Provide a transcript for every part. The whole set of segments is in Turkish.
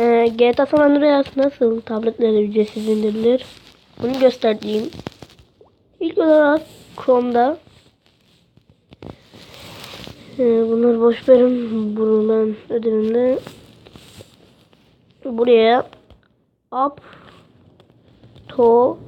Ee, GTA San Andreas nasıl tabletlere ücretsiz indirilir? Bunu göstereceğim. İlk olarak Chrome'da ee, bunları boş verin. Bunu ben ödevimde buraya up to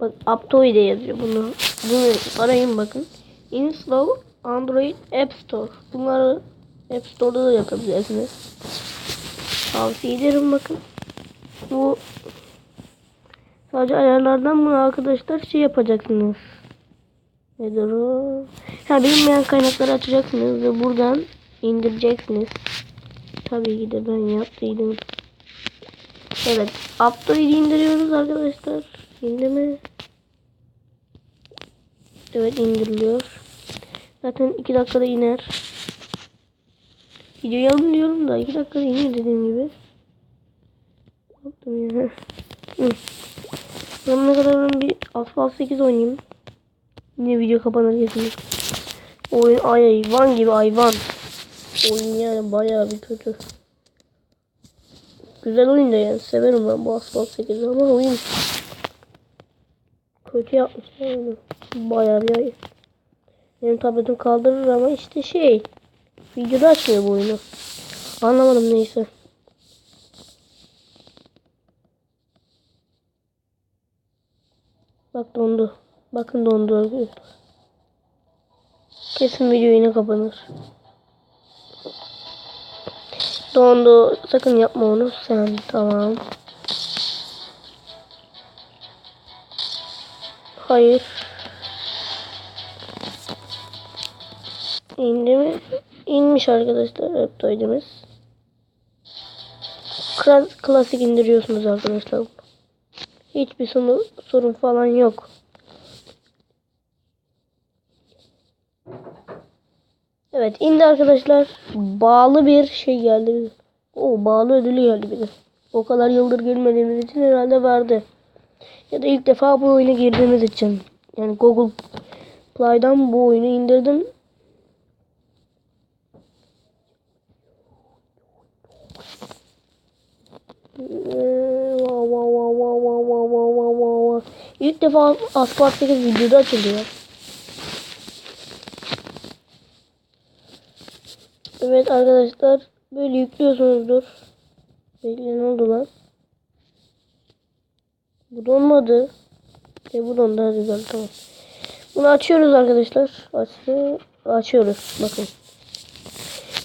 bak up to diye yazıyor bunu. Bunu arayın bakın. Install Android App Store. Bunları App Store'da da yapabilirsiniz. Tavsiye ederim bakın. Bu sadece ayarlardan bunu arkadaşlar şey yapacaksınız. Nedir o? Ha bilinmeyen kaynakları açacaksınız ve buradan indireceksiniz. Tabii ki de ben yaptıydım. Evet. Aptoid'i indiriyoruz arkadaşlar. İndirme. Evet indiriliyor. Zaten 2 dakikada iner. Videoyu alın diyorum da 2 dakikada iniyor dediğim gibi. Yaptım ya. Hı. Ben ne kadar ben bir Asphalt 8 oynayayım. Yine video kapanır kesinlikle. Oyun ay hayvan gibi hayvan. Oyun yani bayağı bir kötü. Güzel oyun da yani severim ben bu Asphalt 8 ama oyun kötü yapmışlar oyunu. Bayağı bir ayıp. Benim tabletim kaldırır ama işte şey videoda açmıyor bu oyunu. Anlamadım neyse. Bak dondu. Bakın dondu arkadaşlar. Kesin video yine kapanır. Dondu. Sakın yapma onu. Sen tamam. Hayır. İndi mi? İnmiş arkadaşlar Reptoid'imiz. Klas klasik indiriyorsunuz arkadaşlar. Hiçbir sonu, sorun falan yok. Evet indi arkadaşlar. Bağlı bir şey geldi. O bağlı ödülü geldi bir de. O kadar yıldır girmediğimiz için herhalde verdi. Ya da ilk defa bu oyuna girdiğimiz için. Yani Google Play'dan bu oyunu indirdim. İlk defa 8 videoda açılıyor. Evet arkadaşlar böyle yüklüyorsunuzdur. Bekle ne oldu lan? Bu donmadı. E bu dondu hadi güzel tamam. Bunu açıyoruz arkadaşlar. Açıyor, açıyoruz bakın.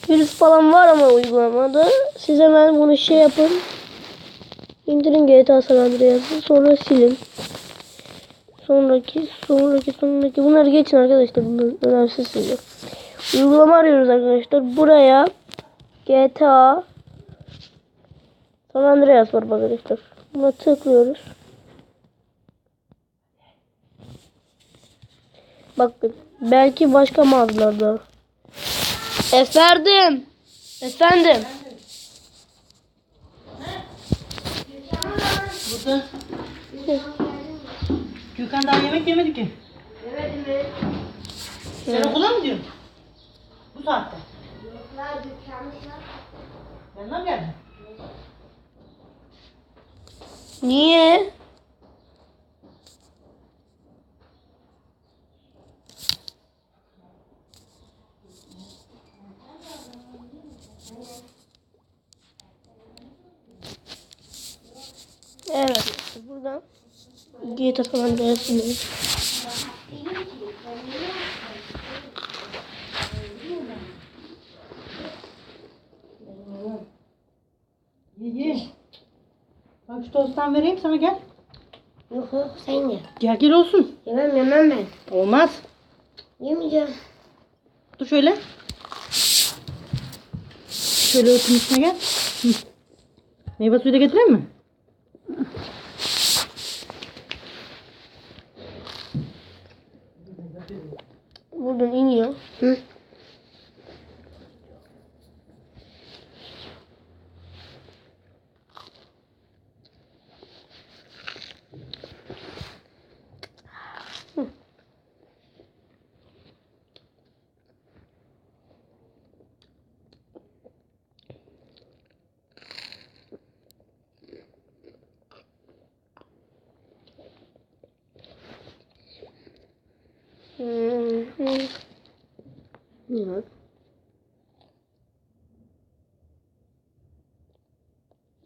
Virüs falan var ama uygulamada. Siz hemen bunu şey yapın. İndirin GTA San Andreas'ı sonra silin. Sonraki, sonraki, sonraki. Bunları geçin arkadaşlar. Bunlar önemsiz size. Uygulama arıyoruz arkadaşlar. Buraya GTA San Andreas var arkadaşlar. Buna tıklıyoruz. Bakın. Belki başka mağazalarda. Efendim. Efendim. Burada. Gökhan daha yemek yemedi ki. Yemedi mi? Sen okula mı diyorsun? Bu saatte. Yoklar dükkanmışlar. Benden mi geldin? Niye? Evet, buradan GTA falan dersiniz. Ye ye. Bak şu tosttan vereyim sana gel. Yok yok sen ye. Gel gel olsun. Yemem yemem ben. Olmaz. Yemeyeceğim. Dur şöyle. Şöyle örtün üstüne gel. Hı. Meyve suyu da getireyim mi? Buradan iniyor. Hı. Yok.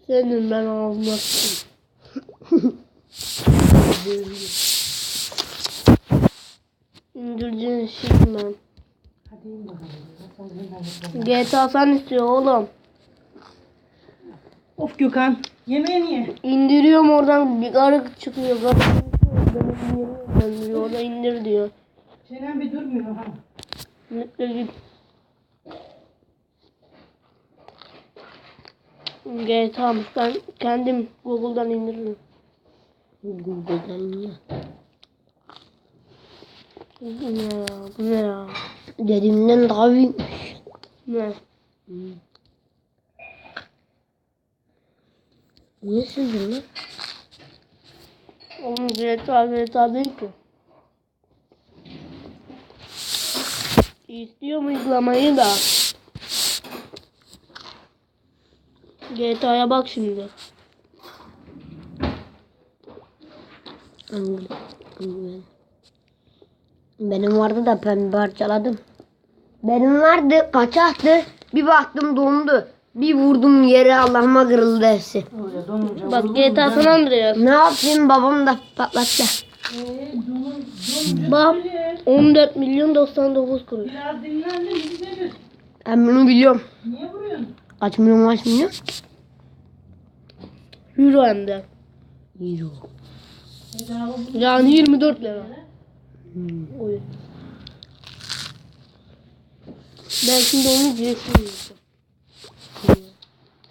Senin ben sıçayım. İndireceğin şey ben. GTA sen istiyor oğlum. Of Gökhan. Yemeğe niye? İndiriyorum oradan bir garık çıkıyor. Garık çıkıyor. Beni indiriyor. diyor. Orada indir diyor. Çenen bir durmuyor ha. GTA'mış. Ben kendim Google'dan indiririm. Google'dan ya. Bu ne ya? Bu ne ya? Dediğimden daha büyükmüş. Ne? Niye sildin lan? Oğlum GTA GTA değil ki. İstiyorum uygulamayı da. GTA'ya bak şimdi. Benim vardı da pembe parçaladım. Benim vardı kaçaktı. Bir baktım dondu. Bir vurdum yere Allah'ıma kırıldı hepsi. Bak GTA. San Andreas. Ne yapayım babam da patlattı. Düzelir. 14 milyon 99 kuruş. Biraz düzelir. Ben bunu biliyorum. Niye vuruyorsun? Kaç milyon kaç milyon? Euro hem de. Euro. Yani 24 lira. Oyun. Ben şimdi onu direksiyon yapacağım.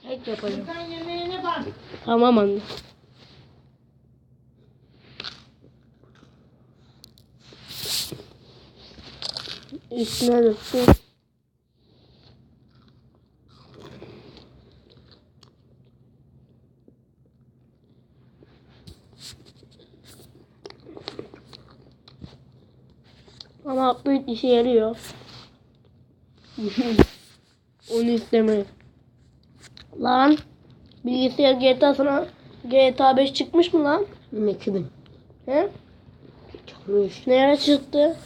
Hack yapacağım. Gökhan yemeğine bak. Tamam anne. Üstüne döktüm. Ama upgrade işe yarıyor. Onu istemeyin. Lan bilgisayar GTA sana GTA 5 çıkmış mı lan? 2000. He? Çıkmış. Nereye çıktı?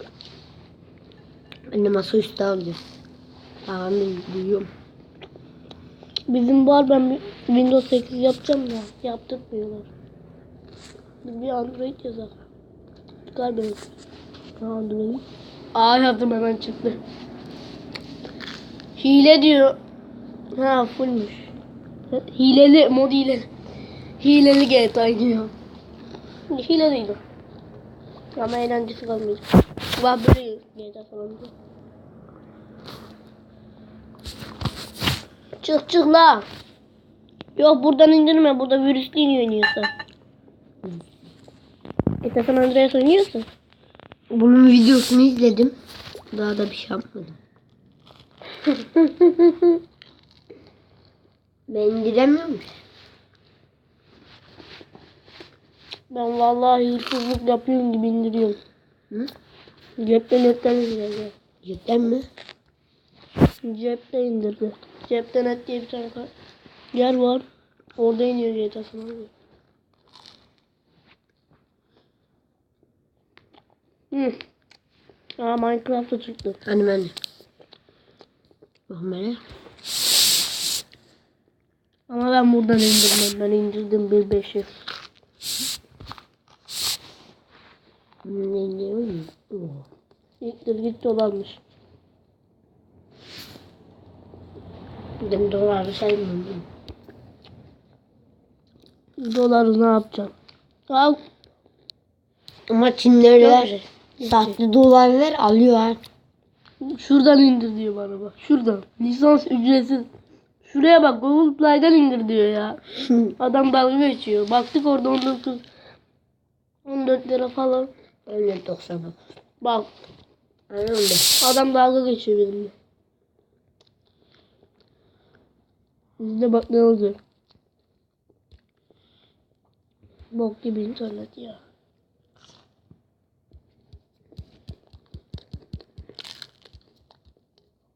Bilmiyorum. Anne masaüstü alacağız. Tamam ben biliyorum. Bizim var ben Windows 8 yapacağım da yaptırmıyorlar. Bir Android yazalım. Çıkar benim. Android. Aa yazdım hemen çıktı. Hile diyor. Ha fullmüş. Hileli mod hileli. Hileli GTA diyor. Hile değil o. Ama eğlencesi kalmayacak. Bak böyle GTA falan. Çık çık la. Yok buradan indirme. Burada virüslü oynuyorsun. GTA San Andreas oynuyorsun. Bunun videosunu izledim. Daha da bir şey yapmadım. Ben indiremiyorum. ben vallahi hırsızlık yapıyorum gibi indiriyorum. Hı? Cepten netten indirdi. Cidden mi? Cepte indirdi. Cepten net diye bir tane yer var. Orada iniyor GTA San Andreas. Hı. Aa Minecraft'a çıktı. Hani ben de. Bakın böyle. Ama ben buradan indirmem. Ben indirdim 1.5'i. Bunu ne indiriyorum? Oh. İlktir git dolarmış. Ben doları saymıyorum. Doları ne yapacaksın? Al. Ama Çinliler sahte dolar ver alıyorlar. Şuradan indir diyor bana bak. Şuradan. Lisans ücretsiz. Şuraya bak Google Play'den indir diyor ya. Adam dalga geçiyor. Baktık orada 19 14 lira falan. Öyle 90 Bak Anladın mı? adam dalga geçiyor benimle. Bizde bak ne olacak. Bok gibi internet ya.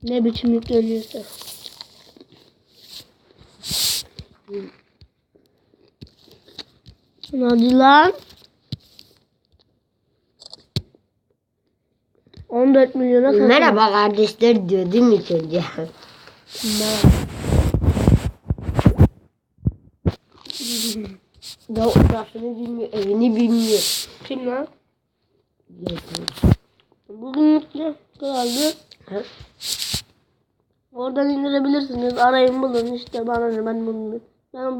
Ne biçim yükleniyorsa. Hadi lan. 14 milyona satıldı. Merhaba kardeşler diyor değil mi önce? ya orasını bilmiyor, evini bilmiyor. Kim lan? Bugünlük ne kaldı? Oradan indirebilirsiniz. Arayın bulun işte bana ne ben bunu. Ben